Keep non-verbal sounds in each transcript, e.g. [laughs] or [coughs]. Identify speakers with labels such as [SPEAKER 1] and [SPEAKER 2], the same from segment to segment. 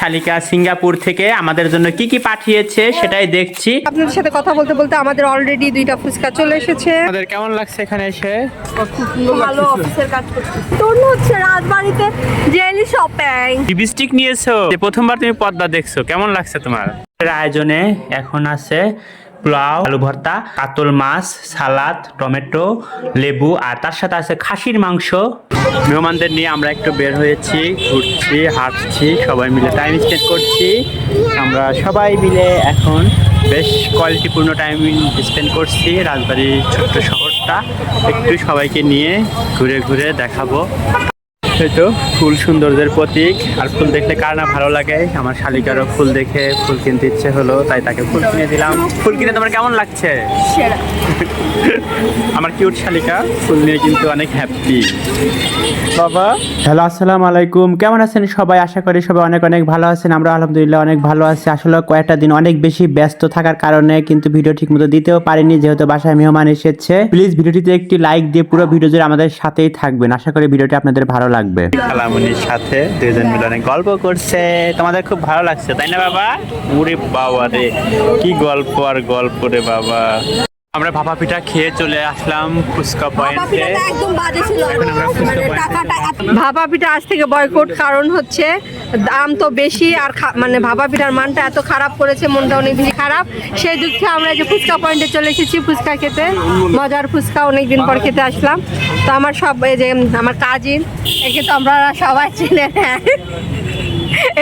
[SPEAKER 1] শালিকা সিঙ্গাপুর থেকে আমাদের জন্য কি কি পাঠিয়েছে সেটাই দেখছি।
[SPEAKER 2] আপনাদের সাথে কথা বলতে বলতে আমাদের অলরেডি দুইটা ফুচকা চলে এসেছে।
[SPEAKER 1] আমাদের কেমন লাগছে এখানে এসে?
[SPEAKER 2] ভালো অফিসের কাজ করতে তোর হচ্ছে রাজবাড়িতে জেলি শপিং
[SPEAKER 1] লিপস্টিক নিয়েছো? যে প্রথমবার তুমি পদ্মা দেখছ। কেমন লাগছে তোমার? এর আয়োজনে এখন আছে পোলাও আলু ভর্তা কাতল মাছ সালাদ টমেটো লেবু আর তার সাথে আছে খাসির মাংস। মেহমানদের নিয়ে আমরা একটু বের হয়েছি, ঘুরছি, হাঁটছি, সবাই মিলে টাইম স্পেন্ড করছি। আমরা সবাই মিলে এখন বেশ কোয়ালিটিপূর্ণ টাইম স্পেন্ড করছি রাজবাড়ির ছোট্ট শহরটা। একটু সবাইকে নিয়ে ঘুরে ঘুরে দেখাবো। এই তো ফুল সৌন্দর্যের প্রতীক। আর ফুল দেখলে কার না ভালো লাগে? আমার শালিকারও ফুল দেখে ফুল কিনতে ইচ্ছে হলো তাই তাকে ফুল কিনে দিলাম। ফুল কিনে তোমার কেমন লাগছে? [laughs] আমার কিউট শালিকা ফুল নিয়ে কিন্তু অনেক হ্যাপি বাবা। হ্যালো আসসালামু আলাইকুম। কেমন আছেন সবাই? আশা করি সবাই অনেক অনেক ভালো আছেন। আমরা আলহামদুলিল্লাহ অনেক ভালো আছি। আসলে কয়েকটা দিন অনেক বেশি ব্যস্ত থাকার কারণে কিন্তু ভিডিও ঠিক মতো দিতেও পারিনি যেহেতু বাসায় মেহমান এসেছে। প্লিজ ভিডিওটিতে একটি লাইক দিয়ে পুরো ভিডিও জুড়ে আমাদের সাথেই থাকবেন। আশা করি ভিডিওটি আপনাদের ভালো লাগবে। খালামুনির সাথে দুজন মিলে গল্প করছে। তোমাদের খুব ভালো লাগছে, তাই না বাবা? উরে বাবা রে, কি গল্প আর গল্প রে বাবা। আমরা ভাপা পিঠা খেয়ে চলে আসলাম ফুচকা পয়েন্টে।
[SPEAKER 2] মানে ভাপা পিঠা আজ থেকে বয়কট কারণ হচ্ছে দাম তো বেশি আর খা- মানে ভাপা পিঠার মানটা এত খারাপ করেছে মনটা অনেক বেশি খারাপ। সেই দুঃখে আমরা যে ফুচকা পয়েন্টে চলে এসেছি ফুচকা খেতে। মজার ফুচকা অনেকদিন পর খেতে আসলাম। তো আমার সব এই যে আমার কাজিন একে তো আমরা সবাই চিনে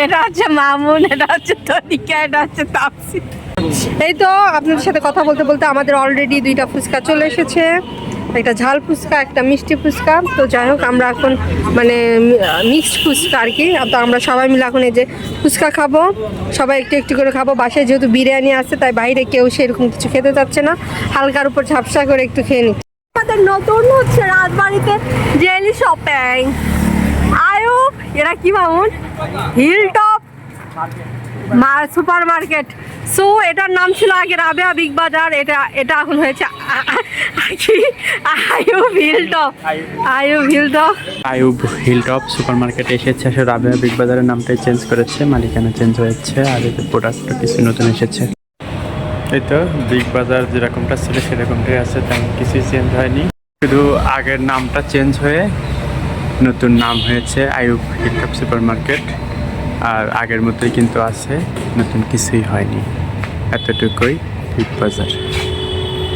[SPEAKER 2] এটা হচ্ছে মামুন এটা হচ্ছে তনিকা এটা হচ্ছে তাপসি। এই তো, আপনাদের সাথে কথা বলতে বলতে আমাদের অলরেডি দুইটা ফুচকা চলে এসেছে। একটা ঝাল ফুচকা, একটা মিষ্টি ফুচকা। তো যাই হোক, আমরা এখন মানে মিক্সড ফুচকা আর কি। তো আমরা সবাই মিলে এখন এই যে ফুচকা খাব। সবাই একটু একটু করে খাব। বাসায় যেহেতু বিরিয়ানি আছে, তাই বাইরে কেউ সেরকম কিছু খেতে চাচ্ছে না। হালকার উপর ঝাপসা করে একটু খেয়ে নিচ্ছি আমাদের নতুন হচ্ছে রাজবাড়িতে জেলি শপিং। আয়ু এরা কি Mamun? Hill top super market so এটার নাম ছিল আগে রাবেয়া বিগ বাজার। এটা এটা এখন হয়েছে আ- আ- কি আয়ু হিল টপ আয়ু hill top
[SPEAKER 1] Ayub hilltop super মার্কেটে এসেছে। আসলে রাবেয়া বিগ বাজারের নামটাই চেঞ্জ করেছে। মালিকানা চেঞ্জ হয়েছে। আর এতে প্রোডাক্টটা কিছু নতুন এসেছে। এই তো বিগ বাজার যেরকমটা ছিল সেরকমটাই আছে। তেমন কিছুই চেঞ্জ হয়নি। শুধু আগের নামটা চেঞ্জ হয়ে নতুন নাম হয়েছে আয়ুব হিলটপ সুপার মার্কেট আর আগের মতোই কিন্তু আছে নতুন কিছুই হয়নি। এতটুকুই বিগ বাজার।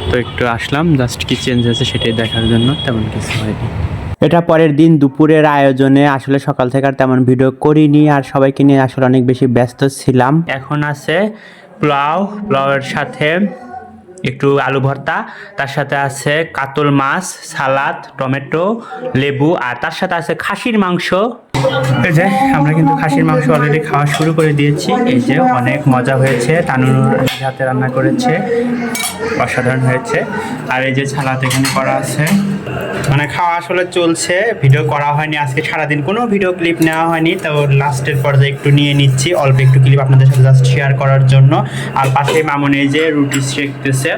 [SPEAKER 1] তো একটু আসলাম জাস্ট কি চেঞ্জ হয়েছে সেটাই দেখার জন্য তেমন কিছু হয়নি। এটা পরের দিন দুপুরের আয়োজনে আসলে সকাল থেকে আর তেমন ভিডিও করিনি আর সবাইকে নিয়ে আসলে অনেক বেশি ব্যস্ত ছিলাম। এখন আছে পোলাও পোলাওয়ের সাথে একটু আলু ভর্তা তার সাথে আছে কাতল মাছ সালাদ টমেটো লেবু আর তার সাথে আছে খাসির মাংস। এই যে, আমরা কিন্তু খাসির মাংস অলরেডি খাওয়া শুরু করে দিয়েছি। এই যে, অনেক মজা হয়েছে। তানুর হাতে রান্না করেছে। অসাধারণ হয়েছে। আর এই যে ছালাত এখানে করা আছে। মানে খাওয়া আসলে চলছে। ভিডিও করা হয়নি। আজকে সারাদিন কোনো ভিডিও ক্লিপ নেওয়া হয়নি। তো লাস্টের পর্যায়ে একটু নিয়ে নিচ্ছি। অল্প একটু ক্লিপ আপনাদের সাথে জাস্ট শেয়ার করার জন্য। আর পাশে মামুন এই যে রুটি শেখতেছে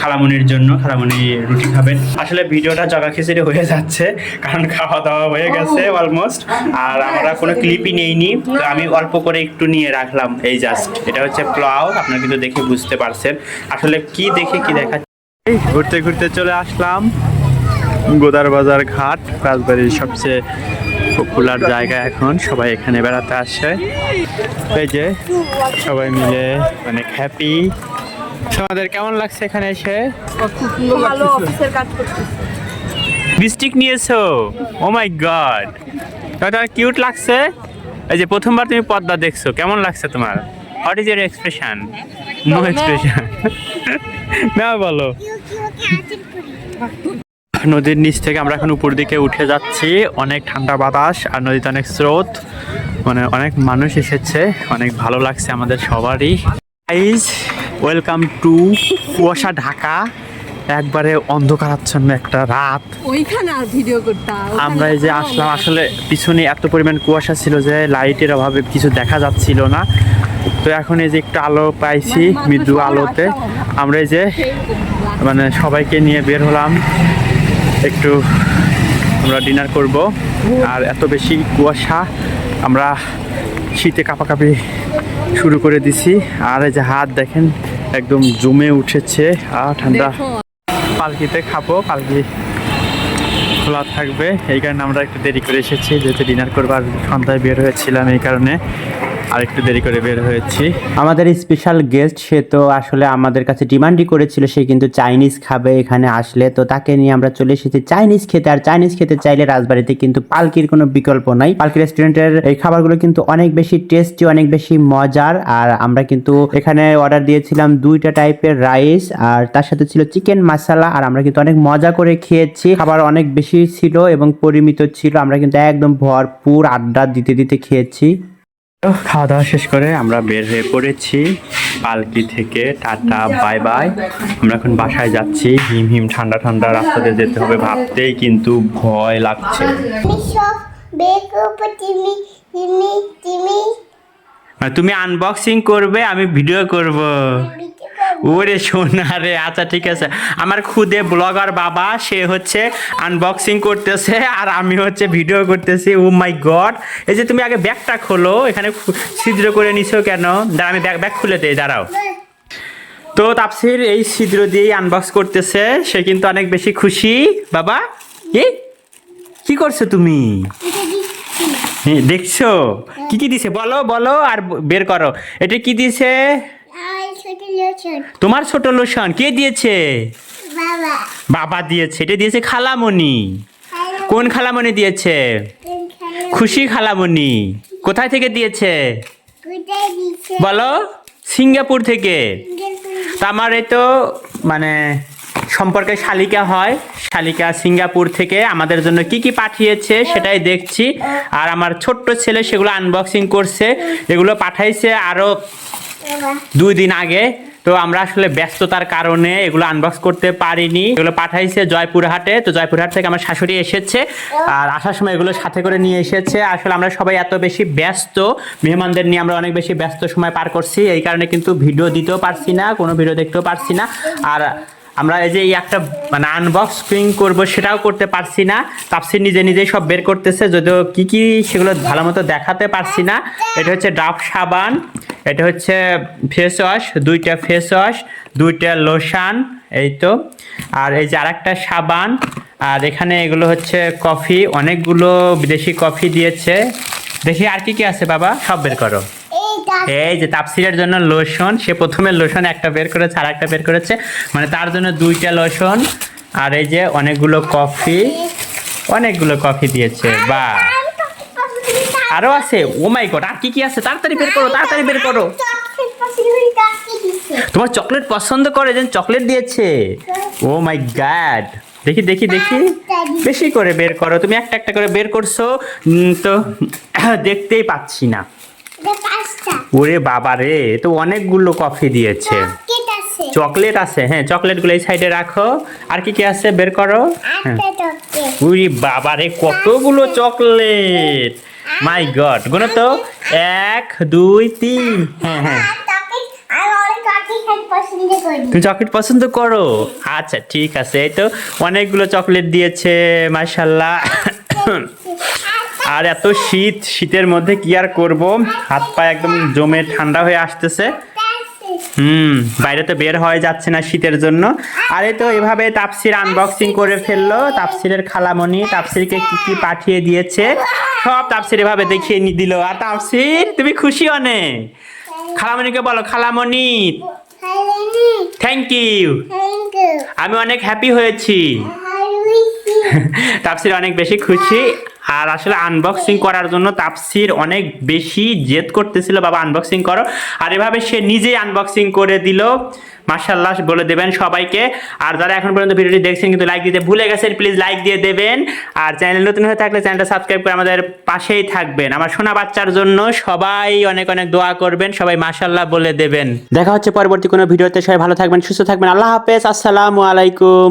[SPEAKER 1] খালামুনির জন্য খালামুনি রুটি খাবেন আসলে ভিডিওটা জগা খিচুড়ি হয়ে যাচ্ছে কারণ খাওয়া দাওয়া হয়ে গেছে অলমোস্ট আর আমরা কোনো ক্লিপই নেইনি তো আমি অল্প করে একটু নিয়ে রাখলাম এই জাস্ট এটা হচ্ছে প্লাও আপনারা কিন্তু দেখে বুঝতে পারছেন। আসলে কি দেখে কি দেখা ঘুরতে ঘুরতে চলে আসলাম। গোদার বাজার ঘাট রাজবাড়ির সবচেয়ে পপুলার জায়গা এখন সবাই এখানে বেড়াতে আসে। এই যে সবাই মিলে অনেক হ্যাপি তোমাদের কেমন লাগছে এখানে এসে?
[SPEAKER 2] ভালো অফিসের কাজ
[SPEAKER 1] লিপস্টিক নিয়েছো? ও মাই গড এটা কিউট লাগছে? এই যে প্রথমবার তুমি পদ্মা দেখছ কেমন লাগছে তোমার? What is your expression no expression না বলো। নদীর নিচ থেকে আমরা এখন উপর দিকে উঠে যাচ্ছি। অনেক ঠান্ডা বাতাস আর নদীতে অনেক স্রোত। মানে অনেক মানুষ এসেছে। অনেক ভালো লাগছে আমাদের সবারই। ওয়েলকাম টু কুয়াশা ঢাকা। একবারে অন্ধকারাচ্ছন্ন একটা রাত।
[SPEAKER 2] ওইখানে আর ভিডিও করতাম।
[SPEAKER 1] আমরা এই যে আসলাম আসলে পিছনে এত পরিমাণ কুয়াশা ছিল যে লাইটের অভাবে কিছু দেখা যাচ্ছিল না। তো এখন এই যে একটু আলো পাইছি মৃদু আলোতে। আমরা এই যে মানে সবাইকে নিয়ে বের হলাম। একটু আমরা ডিনার করব। আর এত বেশি কুয়াশা আমরা শীতে কাঁপাকাঁপি শুরু করে দিছি। আর এই যে হাত দেখেন একদম জমে উঠেছে আর ঠান্ডা। পালকিতে খাব পালকি খোলা থাকবে। এই কারণে আমরা একটু দেরি করে এসেছি। যেহেতু ডিনার করবার সন্ধ্যায় বের হয়েছিলাম এই কারণে আর একটু দেরি করে বের হয়েছি।
[SPEAKER 3] আমাদের স্পেশাল গেস্ট সে তো আসলে আমাদের কাছে ডিমান্ডই করেছিল, সে কিন্তু চাইনিজ খাবে এখানে আসলে। তো তাকে নিয়ে আমরা চলে এসেছি চাইনিজ খেতে। আর চাইনিজ খেতে চাইলে রাজবাড়িতে কিন্তু পালকির কোনো বিকল্প নাই। পালকি রেস্টুরেন্টের এই খাবারগুলো কিন্তু অনেক বেশি টেস্টি অনেক বেশি মজার। আর আমরা কিন্তু এখানে অর্ডার দিয়েছিলাম দুইটা টাইপের রাইস আর তার সাথে ছিল চিকেন মশলা আর আমরা কিন্তু অনেক মজা করে খেয়েছি। খাবার অনেক বেশি ছিল এবং পরিমিত ছিল। আমরা কিন্তু একদম ভরপুর আড্ডা দিতে দিতে খেয়েছি।
[SPEAKER 1] তো খাওয়া দাওয়া শেষ করে আমরা বের হয়ে পড়েছি পালকি থেকে। Tata bye bye. আমরা এখন বাসায় যাচ্ছি। হিম হিম ঠান্ডা ঠান্ডা রাস্তাতে যেতে হবে ভাবতেই কিন্তু ভয় লাগছে।
[SPEAKER 4] তুমি
[SPEAKER 1] মানে তুমি আনবক্সিং করবে আমি ভিডিও করব। ওরে সোনা রে আচ্ছা ঠিক আছে। আমার খুদে ব্লগার বাবা, সে হচ্ছে আনবক্সিং করতেছে আর আমি হচ্ছে ভিডিও করতেছি। ও মাই গড এই যে তুমি আগে ব্যাগটা খোলো, এখানে ছিদ্র করে নিছো কেন? দাঁড়া, আমি ব্যাগ ব্যাগ খুলে দেই, দাঁড়াও। তো তাপসির এই ছিদ্র দিয়েই আনবক্স করতেছে, সে কিন্তু অনেক বেশি খুশি। বাবা কি কি করছ তুমি? দেখছ? কি কি দিছে? বলো বলো আর বের করো। এটা কি দিছে? তোমার ছোট লোশন কে দিয়েছে?
[SPEAKER 4] বাবা।
[SPEAKER 1] বাবা দিয়েছে এটা দিয়েছে খালামণি। কোন খালামণি দিয়েছে? খুশি খালামণি। কোথায় থেকে দিয়েছে? বলো সিঙ্গাপুর থেকে। আমার এই তো মানে সম্পর্কে শালিকা হয়। শালিকা সিঙ্গাপুর থেকে আমাদের জন্য কি কি পাঠিয়েছে সেটাই দেখছি। আর আমার ছোট্ট ছেলে সেগুলো আনবক্সিং করছে। এগুলো পাঠাইছে আরও দুই দিন আগে। তো আমরা আসলে ব্যস্ততার কারণে এগুলো আনবক্স করতে পারিনি। এগুলো পাঠাইছে জয়পুরহাটে। তো জয়পুরহাট থেকে আমার শাশুড়ি এসেছে। আর আসার সময় এগুলো সাথে করে নিয়ে এসেছে। আসলে আমরা সবাই এত বেশি ব্যস্ত। মেহমানদের নিয়ে আমরা অনেক বেশি ব্যস্ত সময় পার করছি। এই কারণে কিন্তু ভিডিও দিতেও পারছি না, কোনো ভিডিও দেখতেও পারছি না। আর আমরা এই যে এই একটা মানে আনবক্সিং করব, সেটাও করতে পারছি না। তাপসি নিজে নিজেই সব বের করতেছে, যদিও কি কি সেগুলো ভালো মতো দেখাতে পারছি না। এটা হচ্ছে ডাব সাবান, এটা হচ্ছে ফেস ওয়াশ দুইটা ফেস ওয়াশ দুইটা লোশান এই তো। আর এই যে আরেকটা সাবান, আর এখানে এগুলো হচ্ছে কফি অনেকগুলো বিদেশি কফি দিয়েছে। দেখি আর কি কি আছে বাবা, সব বের করো। এই যে তাপসিরের জন্য লোশন, সে প্রথমে লোশন একটা বের করেছে আর একটা বের করেছে। মানে তার জন্য দুইটা লোশন, আর এই যে অনেকগুলো কফি অনেকগুলো কফি দিয়েছে, বা। আরও আছে? ও মাই গড আর কি কি আছে? তাড়াতাড়ি বের করো, তাড়াতাড়ি বের করো। তোমার চকলেট পছন্দ করে যেন চকলেট দিয়েছে। ও মাই গ্যাড দেখি দেখি দেখি। বেশি করে বের করো। তুমি একটা একটা করে বের করছ তো [coughs] দেখতেই পাচ্ছি না। ওরে বাবা রে তো অনেকগুলো কফি দিয়েছে।
[SPEAKER 4] চকলেট আছে।
[SPEAKER 1] হ্যাঁ চকলেটগুলো এই সাইডে রাখো। আর কি কি আছে বের করো? হ্যাঁ। উরি বাবা রে কতগুলো চকলেট মাই গড গুনো তো। এক দুই তিন। হ্যাঁ হ্যাঁ। তুমি চকলেট পছন্দ করো? আচ্ছা ঠিক আছে। এই তো অনেকগুলো চকলেট দিয়েছে মাশাল্লাহ আর এত শীত শীতের মধ্যে কি আর করব? হাত পা একদম জমে ঠান্ডা হয়ে আসতেছে। হুম বাইরে তো বের হয়ে যাচ্ছে না শীতের জন্য। আরে তো এভাবে তাপসির আনবক্সিং করে ফেলল। তাপসিরের খালামণি তাপসিরকে কি কি পাঠিয়ে দিয়েছে সব তাপসির এভাবে দেখিয়ে নি দিল। আর তাপসির তুমি খুশি অনেক খালামণিকে বলো খালামণি থ্যাংক ইউ আমি অনেক হ্যাপি হয়েছি। তাপসির অনেক বেশি খুশি। আর আসলে আনবক্সিং করার জন্য তাপসির অনেক বেশি জেদ করতেছিল, বাবা আনবক্সিং করো। আর এভাবে সে নিজেই আনবক্সিং করে দিল। মার্শাল্লাহ বলে দেবেন সবাইকে। আর যারা এখন পর্যন্ত ভিডিওটি দেখছেন, কিন্তু লাইক দিতে ভুলে গেছেন প্লিজ লাইক দিয়ে দেবেন। আর চ্যানেল নতুন হয়ে থাকলে চ্যানেলটা সাবস্ক্রাইব করে আমাদের পাশেই থাকবেন। আমার সোনা বাচ্চার জন্য সবাই অনেক অনেক দোয়া করবেন। সবাই মার্শাল্লাহ বলে দেবেন। দেখা হচ্ছে পরবর্তী কোনো ভিডিওতে। সবাই ভালো থাকবেন, সুস্থ থাকবেন। আল্লাহ হাফেজ। আসসালামু আলাইকুম।